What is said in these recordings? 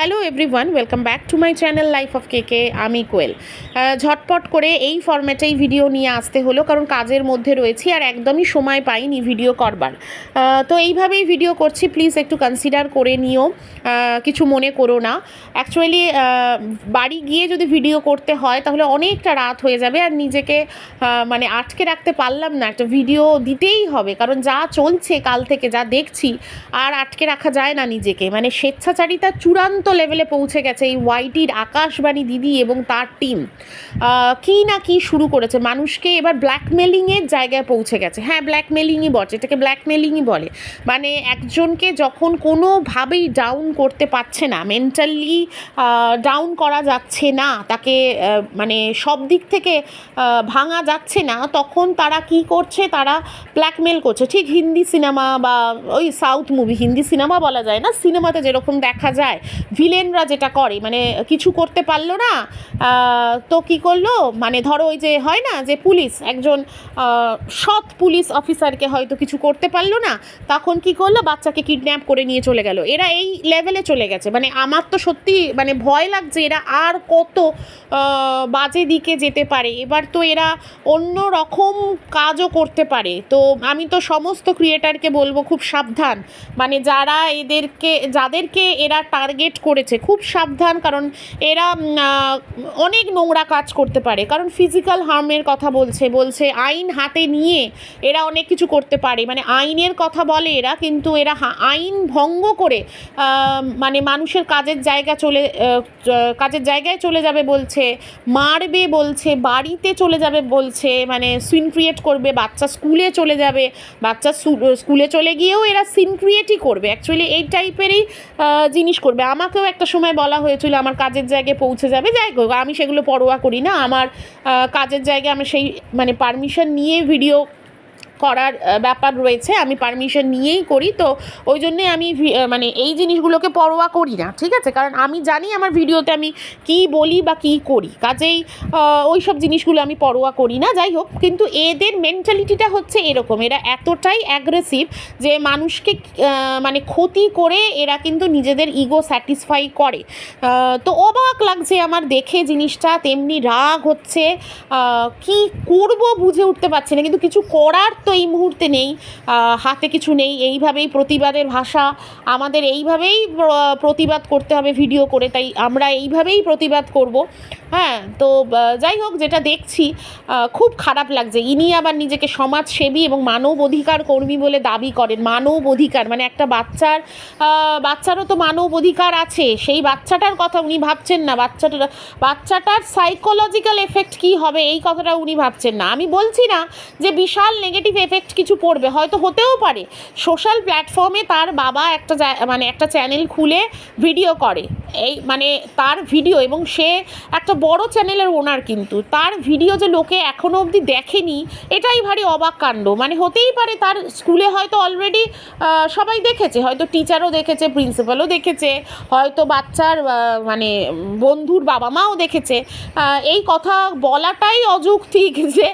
Hello everyone welcome back to my channel life of K K আমি কোয়েল। ঝটপট করে এই ফরম্যাটেই ভিডিও নিয়ে আসতে হলো, কারণ কাজের মধ্যে রয়েছি আর একদমই সময় পাইনি ভিডিও করবার। তো এইভাবেই ভিডিও করছি। প্লিজ একটু কনসিডার করে নিও। কিছু মনে করো না। অ্যাকচুয়ালি বাড়ি গিয়ে যদি ভিডিও করতে হয়, তাহলে অনেকটা রাত হয়ে যাবে আর নিজেকে মানে আটকে রাখতে পারলাম না। একটা ভিডিও দিতেই হবে, কারণ যা চলছে কাল থেকে, যা দেখছি, আর আটকে রাখা যায় না নিজেকে। মানে স্বেচ্ছাচারিতা চূড়ান্ত লেভেলে পৌঁছে গেছে এই ওয়াইটির আকাশবাণী দিদি এবং তার টিম কি না কি শুরু করেছে? মানুষকে এবার ব্ল্যাকমেলিংয়ের জায়গায় পৌঁছে গেছে। হ্যাঁ ব্ল্যাকমেলিংই বটে, এটাকে ব্ল্যাকমেলিংই বলে। মানে একজনকে যখন কোনোভাবেই ডাউন করতে পারছে না মেন্টালি ডাউন করা যাচ্ছে না, তাকে মানে সব দিক থেকে ভাঙা যাচ্ছে না, তখন তারা কি করছে? তারা ব্ল্যাকমেল করছে। ঠিক হিন্দি সিনেমা বা ওই সাউথ মুভি হিন্দি সিনেমা বলা যায় না? সিনেমাতে যেরকম দেখা যায় ভিলেনরা যেটা করে মানে কিছু করতে পারল না তো কি করল? মানে ধরো ওই যে হয় না যে পুলিশ, একজন সৎ পুলিশ অফিসারকে হয়তো কিছু করতে পারল না, তখন কি করল? বাচ্চাকে কিডন্যাপ করে নিয়ে চলে গেল। এরা এই লেভেলে চলে গেছে। মানে আমার তো সত্যি মানে ভয় লাগছে এরা আর কত বাজে দিকে যেতে পারে। এবার তো এরা অন্য রকম কাজও করতে পারে। তো আমি তো সমস্ত ক্রিয়েটারকে বলব খুব সাবধান। মানে যারা এদেরকে, যাদেরকে এরা টার্গেট করেছে, খুব সাবধান, কারণ এরা অনেক নোংরা কাজ করতে পারে। কারণ ফিজিক্যাল হার্মের কথা বলছে বলছে আইন হাতে নিয়ে এরা অনেক কিছু করতে পারে। মানে আইনের কথা বলে এরা, কিন্তু এরা আইন ভঙ্গ করে মানে মানুষের কাজের জায়গা চলে কাজের জায়গায় চলে যাবে বলছে, মারবে বলছে, বাড়িতে চলে যাবে বলছে মানে সিন ক্রিয়েট করবে, বাচ্চা স্কুলে চলে যাবে, বাচ্চা স্কুলে চলে গিয়েও এরা সিন ক্রিয়েটই করবে। অ্যাকচুয়ালি এই টাইপেরই জিনিস করবে। আমাকেও একটা সময় বলা হয়েছিল, আমার কাজের জায়গায় পৌঁছে যাবে। যাই হোক, আমি সেগুলো পরোয়া করি না। আমার কাজের জায়গায় আমি সেই মানে পারমিশন নিয়ে ভিডিও করার ব্যাপার রয়েছে, আমি পারমিশন নিয়েই করি, তো ওই জন্যে আমি মানে এই জিনিসগুলোকে পরোয়া করি না, ঠিক আছে? কারণ আমি জানি আমার ভিডিওতে আমি কি বলি বা কি করি, কাজেই ওই সব জিনিসগুলো আমি পরোয়া করি না, যাই হোক, কিন্তু এদের মেন্টালিটিটা হচ্ছে এরকম, এরা এতটাই অ্যাগ্রেসিভ যে মানুষকে মানে ক্ষতি করে এরা কিন্তু নিজেদের ইগো স্যাটিসফাই করে। তো অবাক লাগছে আমার দেখে জিনিসটা, তেমনি রাগ হচ্ছে কি করব বুঝে উঠতে পারছি না, কিন্তু কিছু করার তো এই মুহূর্তে নেই হাতে কিছু নেই। এইভাবেই প্রতিবাদের ভাষা আমাদের এইভাবেই প্রতিবাদ করতে হবে ভিডিও করে, তাই আমরা এইভাবেই প্রতিবাদ করব। হ্যাঁ তো যাই হোক, যেটা দেখছি খুব খারাপ লাগছে। ইনি আবার নিজেকে সমাজসেবী এবং মানব অধিকার কর্মী বলে দাবি করেন। মানব অধিকার মানে একটা বাচ্চার বাচ্চারও তো মানব অধিকার আছে। সেই বাচ্চাটার কথা উনি ভাবছেন না। বাচ্চাটার বাচ্চাটার সাইকোলজিক্যাল এফেক্ট কি হবে, এই কথাটা উনি ভাবছেন না। আমি বলছি না যে বিশাল নেগেটিভ এফেক্ট কিছু পড়বে, হয়তো হতেও পারে। সোশ্যাল প্ল্যাটফর্মে তার বাবা একটা মানে একটা চ্যানেল খুলে ভিডিও করে। এই মানে তার ভিডিও এবং সে একটা বড় চ্যানেলের ওনার কিন্তু। তার ভিডিও যে লোকে এখনও অবধি দেখেনি, এটাই ভারী অবাক কাণ্ড। মানে হতেই পারে তার স্কুলে হয়তো অলরেডি সবাই দেখেছে। হয়তো টিচারও দেখেছে প্রিন্সিপালও দেখেছে, হয়তো বাচ্চার মানে বন্ধুর বাবা মাও দেখেছে এই কথা বলাটাই অযৌক্তিক যে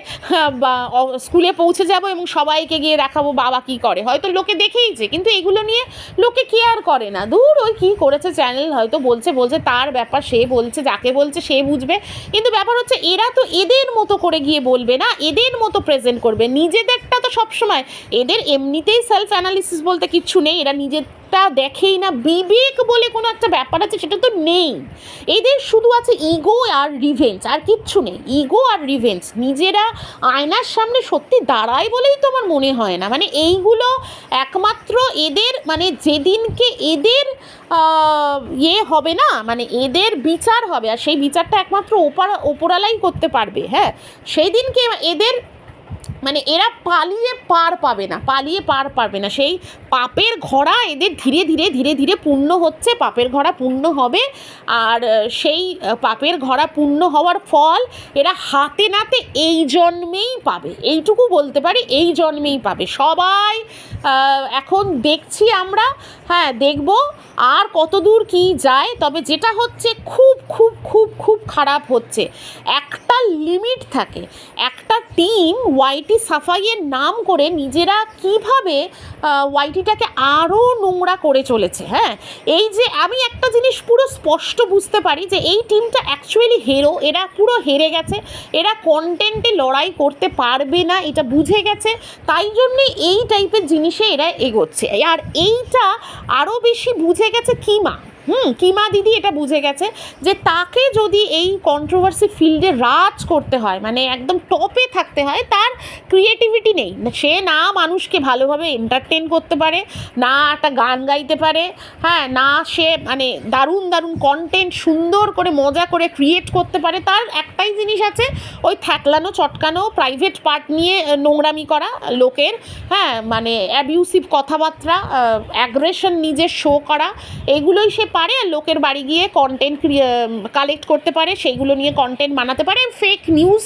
স্কুলে পৌঁছে যাব এবং সবাইকে গিয়ে দেখাবো বাবা কি করে। হয়তো লোকে দেখেইছে, কিন্তু এগুলো নিয়ে লোকে কেয়ার করে না। দূর ওই কী করেছে চ্যানেল হয়তো বলছে বলছে তার ব্যাপার, সে বলছে, যাকে বলছে সে বুঝবে। কিন্তু ব্যাপার হচ্ছে এরা তো এদের মতো করে গিয়ে বলবে না, এদের মতো প্রেজেন্ট করবে। নিজেদেরটা তো সবসময়, এদের এমনিতেই সেলফ অ্যানালিসিস বলতে কিচ্ছু নেই, এরা নিজেরটা দেখেই না বিবেক বলে কোনো একটা ব্যাপার আছে, সেটা তো নেই। এদের শুধু আছে ইগো আর রিভেঞ্জ আর কিচ্ছু নেই। ইগো আর রিভেঞ্জ নিজেরা আয়নার সামনে সত্যি দাঁড়ায় বলেই তো আমার মনে হয় না। মানে এইগুলো একমাত্র এদের মানে যেদিনকে এদের ইয়ে হবে না মানে এদের বিচার হবে, আর সেই বিচারটা একমাত্র ওপারা, ওপরালাই করতে পারবে হ্যাঁ? সেই দিনকে এদের মানে এরা পালিয়ে পার পাবে না, পালিয়ে পার পাবে না। সেই পাপের ঘোড়া এদের ধীরে ধীরে ধীরে ধীরে পূর্ণ হচ্ছে, পাপের ঘোড়া পূর্ণ হবে। আর সেই পাপের ঘোড়া পূর্ণ হওয়ার ফল এরা হাতে নাতে এই জন্মেই পাবে। এইটুকু বলতে পারি, এই জন্মেই পাবে। সবাই এখন দেখছি আমরা হ্যাঁ দেখব আর কতদূর কি যায়। তবে যেটা হচ্ছে, খুব খুব খুব খুব খারাপ হচ্ছে। একটা লিমিট থাকে, একটা টিম ওয়াইটি ওয়াইটি সাফাইয়ের নাম করে নিজেরা কীভাবে ওয়াইটিটাকে আরও নোংরা করে চলেছে হ্যাঁ? এই যে আমি একটা জিনিস পুরো স্পষ্ট বুঝতে পারি যে এই টিমটা অ্যাকচুয়ালি হেরো এরা পুরো হেরে গেছে, এরা কন্টেন্টে লড়াই করতে পারবে না, এটা বুঝে গেছে, তাই জন্যে এই টাইপের জিনিসে এরা এগোচ্ছে। আর এইটা আরও বেশি বুঝে গেছে কিমা? হুম কিমা দিদি এটা বুঝে গেছে যে তাকে যদি এই কন্ট্রোভার্সি ফিল্ডে রাজ করতে হয় মানে একদম টপে থাকতে হয়, তার ক্রিয়েটিভিটি নেই। সে না মানুষকে ভালোভাবে এন্টারটেন করতে পারে, না একটা গান গাইতে পারে হ্যাঁ না সে মানে দারুণ দারুণ কন্টেন্ট সুন্দর করে, মজা করে ক্রিয়েট করতে পারে, তার একটাই জিনিস আছে, ওই থ্যাকলানো চটকানো প্রাইভেট পার্ট নিয়ে নোংরামি করা লোকের হ্যাঁ মানে অ্যাবিউসিভ কথাবার্তা অ্যাগ্রেশন নিজের শো করা, এগুলোই সে পারে আর লোকের বাড়ি গিয়ে কন্টেন্ট কালেক্ট করতে পারে, সেইগুলো নিয়ে কন্টেন্ট বানাতে পারে ফেক নিউজ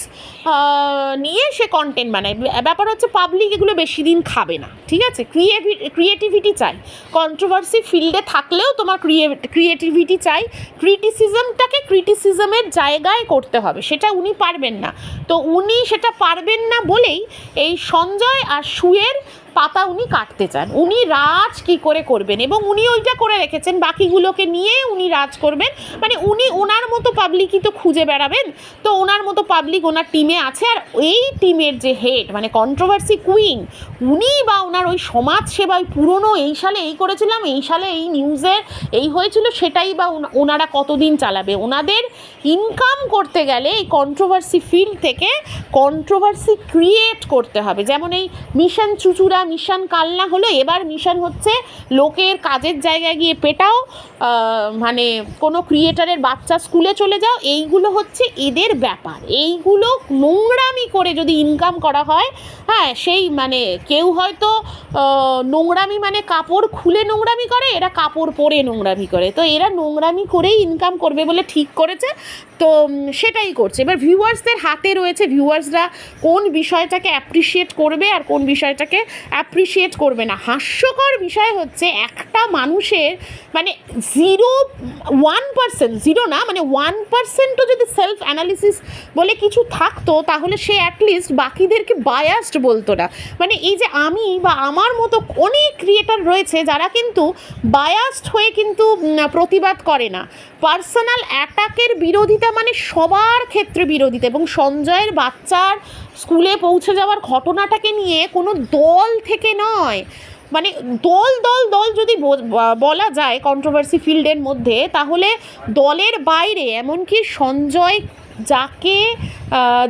নিয়ে সে কন্টেন্ট বানায়। ব্যাপার হচ্ছে পাবলিক এগুলো বেশি দিন খাবে না, ঠিক আছে? ক্রিয়েভি ক্রিয়েটিভিটি চাই। কন্ট্রোভার্সি ফিল্ডে থাকলেও তোমার ক্রিয়ে ক্রিয়েটিভিটি চাই। ক্রিটিসিজমটাকে ক্রিটিসিজমের জায়গায় করতে হবে, সেটা উনি পারবেন না। তো উনি সেটা পারবেন না বলেই এই সঞ্জয় আর সুয়ের পাতা উনি কাটতে চান। উনি রাজ কি করে করবেন? এবং উনি ওইটা করে রেখেছেন, বাকিগুলোকে নিয়ে উনি রাজ করবেন। মানে উনি ওনার মতো পাবলিকই তো খুঁজে বেড়াবেন। তো ওনার মতো পাবলিক ওনার টিমে আছে। আর এই টিমের যে হেড মানে কন্ট্রোভার্সি কুইন উনি বা ওনার ওই সমাজ সেবা, ওই পুরনো এই সালে এই করেছিলাম, এই সালে এই নিউজের এই হয়েছিল, সেটাই বা ওনা- ওনারা কতদিন চালাবে? ওনাদের ইনকাম করতে গেলে এই কন্ট্রোভার্সি ফিল্ড থেকে কন্ট্রোভার্সি ক্রিয়েট করতে হবে। যেমন এই মিশন চুচুড়া মিশন কাল না হলো, এবার মিশন হচ্ছে লোকের কাজের জায়গায় গিয়ে পেটাও মানে কোনো ক্রিয়েটারের বাচ্চা স্কুলে চলে যাও, এইগুলো হচ্ছে এদের ব্যাপার। এইগুলো নোংরামি করে যদি ইনকাম করা হয় হ্যাঁ সেই মানে কেউ হয়তো নোংরামি মানে কাপড় খুলে নোংরামি করে, এরা কাপড় পরে নোংরামি করে। তো এরা নোংরামি করেই ইনকাম করবে বলে ঠিক করেছে। তো সেটাই করছে। এবার ভিউয়ার্সদের হাতে রয়েছে ভিউয়ার্সরা কোন বিষয়টাকে অ্যাপ্রিসিয়েট করবে আর কোন বিষয়টাকে অ্যাপ্রিসিয়েট করবে না। হাস্যকর বিষয় হচ্ছে একটা মানুষের মানে জিরো ওয়ান পার্সেন্ট জিরো না মানে ওয়ান পার্সেন্টও যদি সেলফ অ্যানালিসিস বলে কিছু থাকতো, তাহলে সে অ্যাটলিস্ট বাকিদেরকে বায়াসড বলতো না। মানে এই যে আমি বা আমার মতো অনেক ক্রিয়েটার রয়েছে, যারা কিন্তু বায়াসড হয়ে কিন্তু প্রতিবাদ করে না। পার্সোনাল অ্যাটাকের বিরোধিতা মানে সবার ক্ষেত্রে বিরোধিতা এবং সঞ্জয়ের বাচ্চার স্কুলে পৌঁছে যাওয়ার ঘটনাটাকে নিয়ে কোনো দল থেকে নয়। মানে দল দল দল যদি বলা যায় কন্ট্রোভার্সি ফিল্ডের মধ্যে, তাহলে দলের বাইরে এমনকি সঞ্জয় যাকে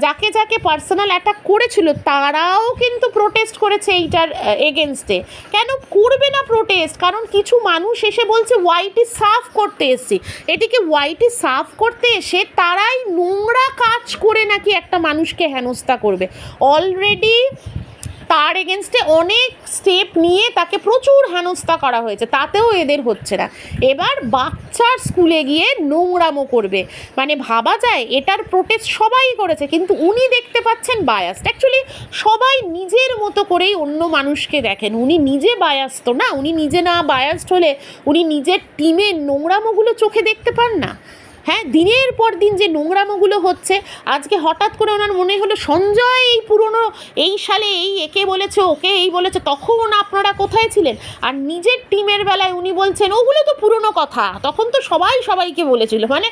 যাকে যাকে পার্সোনাল অ্যাটাক করেছিল, তারাও কিন্তু প্রোটেস্ট করেছে এইটার এগেনস্টে কেন করবে না প্রোটেস্ট কারণ কিছু মানুষ এসে বলছে ওয়াইটি সাফ করতে এসছি। এটিকে ওয়াইটি সাফ করতে এসে তারাই নোংরা কাজ করে নাকি একটা মানুষকে হেনস্থা করবে। অলরেডি তার এগেনস্টে অনেক স্টেপ নিয়ে তাকে প্রচুর হেনস্থা করা হয়েছে, তাতেও এদের হচ্ছে না। এবার বাচ্চার স্কুলে গিয়ে নোংরামো করবে। মানে ভাবা যায়, এটার প্রোটেস্ট সবাই করেছে, কিন্তু উনি দেখতে পাচ্ছেন বায়াস্ট অ্যাকচুয়ালি সবাই নিজের মতো করেই অন্য মানুষকে দেখেন। উনি নিজে বায়াস্ত না, উনি নিজে না বায়াস্ট হলে উনি নিজের টিমের নোংরামোগুলো চোখে দেখতে পান না। হ্যাঁ দিনের পর দিন যে নোংরামোগুলো হচ্ছে, আজকে হঠাৎ করে ওনার মনে হলো সঞ্জয় এই পুরনো, এই সালে এই একে বলেছে, ওকে এই বলেছে, তখন আপনারা কোথায় ছিলেন? আর নিজের টিমের বেলায় উনি বলছেন, ওগুলো তো পুরনো কথা। তখন তো সবাই সবাইকে বলেছিল মানে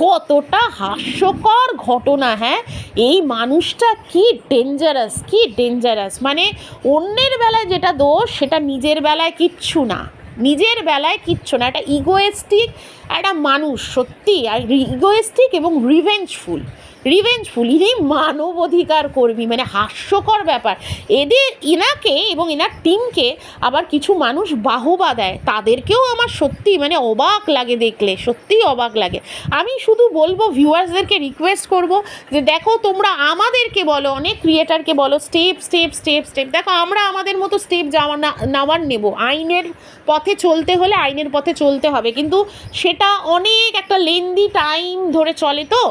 কতটা হাস্যকর ঘটনা হ্যাঁ? এই মানুষটা কি ডেঞ্জারাস কি ডেঞ্জারাস মানে অন্যের বেলায় যেটা দোষ, সেটা নিজের বেলায় কিচ্ছু না। নিজের বেলায় কিচ্ছু না একটা ইগোয়েস্টিক একটা মানুষ সত্যি আর ইগোয়েস্টিক এবং রিভেঞ্জফুল রিভেঞ্জফুল ইনি মানবাধিকার কর্মী মানে হাস্যকর ব্যাপার। এদের ইনাকে এবং এনার টিমকে আবার কিছু মানুষ বাহবা দেয়। তাদেরকেও আমার সত্যি মানে অবাক লাগে দেখলে, সত্যিই অবাক লাগে। আমি শুধু বলব ভিউয়ার্সদেরকে রিকোয়েস্ট করব যে দেখো তোমরা আমাদেরকে বলো, অনেক ক্রিয়েটারকে বলো স্টেপ স্টেপ স্টেপ স্টেপ দেখো আমরা আমাদের মতো স্টেপ যাওয়া নেওয়ার নেব। আইনের পথে চলতে হলে আইনের পথে চলতে হবে। কিন্তু সেটা অনেক একটা লেন্দি টাইম ধরে চলে তো।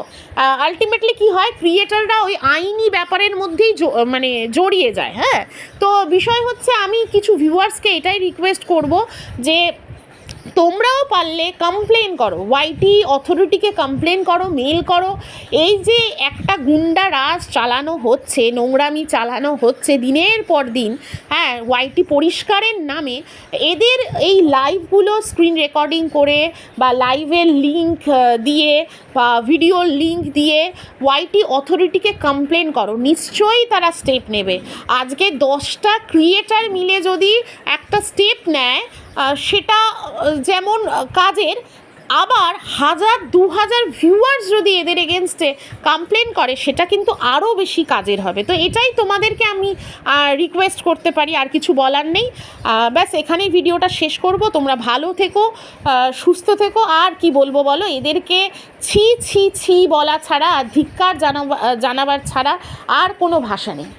আলটিমেটলি কি হয়? ক্রিয়েটাররা ওই আইনি ব্যাপারের মধ্যেই মানে জড়িয়ে যায় হ্যাঁ? তো বিষয় হচ্ছে আমি কিছু ভিউয়ার্সকে এটাই রিকোয়েস্ট করব যে তোমরাও পারলে কমপ্লেন করো। ওয়াইটি অথরিটিকে কমপ্লেন করো মেল করো। এই যে একটা গুন্ডা রাজ চালানো হচ্ছে, নোংরামি চালানো হচ্ছে দিনের পর দিন হ্যাঁ ওয়াইটি পরিষ্কারের নামে, এদের এই লাইভগুলো স্ক্রিন রেকর্ডিং করে বা লাইভের লিঙ্ক দিয়ে বা ভিডিওর লিঙ্ক দিয়ে ওয়াইটি অথরিটিকে কমপ্লেন করো। নিশ্চয়ই তারা স্টেপ নেবে। আজকে দশটা ক্রিয়েটার মিলে যদি একটা স্টেপ নেয় সেটা যেমন কাজের, আবার হাজার দু হাজার ভিউয়ার্স যদি এদের এগেনস্টে কমপ্লেন করে, সেটা কিন্তু আরও বেশি কাজের হবে। তো এটাই তোমাদেরকে আমি রিকোয়েস্ট করতে পারি, আর কিছু বলার নেই। ব্যাস, এখানেই ভিডিওটা শেষ করব। তোমরা ভালো থেকো সুস্থ থেকো, আর কি বলব বলো, এদেরকে ছি ছি ছি বলা ছাড়া, ধিক্কার জানাবার ছাড়া আর কোনো ভাষা নেই।